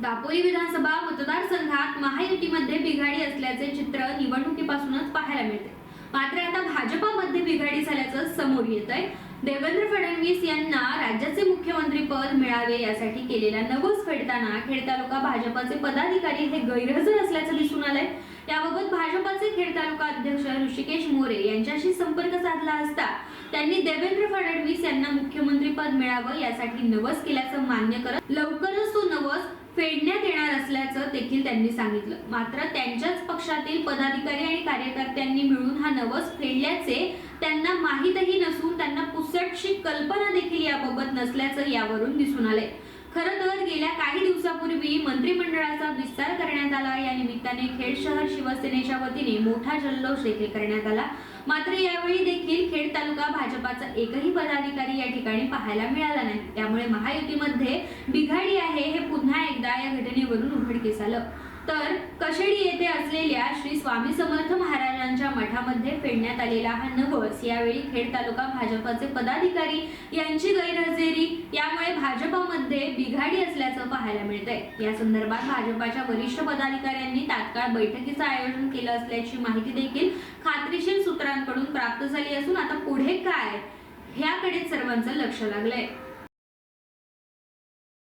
दापोली विधानसभा मतदारसंघात महायुतीमध्ये बिघाडी असल्याचे चित्र निवडणुकीपासूनच पाहायला मिळते. मात्र आता भाजपामध्ये बिघाडी झाल्याचं समोर येत आहे देवेंद्र फडणवीस यांना मिळावे यासाठी केलेला नवस फेडताना खेड तालुका भाजपाचे पदाधिकारी हे गैरहजर असल्याचं दिसून आलंय. याबाबत भाजपाचे खेड तालुका अध्यक्ष ऋषिकेश मोरे यांच्याशी संपर्क साधला असता त्यांनी देवेंद्र फडणवीस यांना मुख्यमंत्री पद मिळावं यासाठी नवस केल्याचं मान्य करत लवकरच तो नवस फेडण्यात येणार असल्याचं देखील त्यांनी सांगितलं. मात्र त्यांच्याच पक्षातील पदाधिकारी आणि कार्यकर्त्यांनी मिळून हा नवस फेडल्याचे त्यांना माहीतही नसून कल्पना देखील याबाबत नसल्याचं यावरून दिसून आलंय. खरं तर गेल्या काही दिवसापूर्वी मंत्रिमंडळाचा विस्तार करण्यात आला. या निमित्ताने खेड शहर शिवसेनेच्या वतीने मोठा जल्लोष देखील करण्यात आला. मात्र यावेळी देखील खेड तालुका भाजपाचा एकही पदाधिकारी या ठिकाणी पाहायला मिळाला नाही. त्यामुळे महायुतीमध्ये बिघाडी आहे हे पुन्हा एकदा या घटनेवरून उघडकीस आलं. तर कशेडी येथे असलेल्या श्री स्वामी समर्थ महाराजांच्या फेडण्यात आलेला हा नवस. यावेळी खेड तालुका भाजपाचे पदाधिकारी यांची गैरहजेरी. यामुळे भाजपामध्ये बिघाडी असल्याचं पाहायला मिळतंय. या संदर्भात भाजपाच्या वरिष्ठ पदाधिकाऱ्यांनी तात्काळ बैठकीचं आयोजन केलं असल्याची माहिती देखील खात्रीशीर सूत्रांकडून प्राप्त झाली असून आता पुढे काय ह्याकडे सर्वांचं लक्ष लागलंय.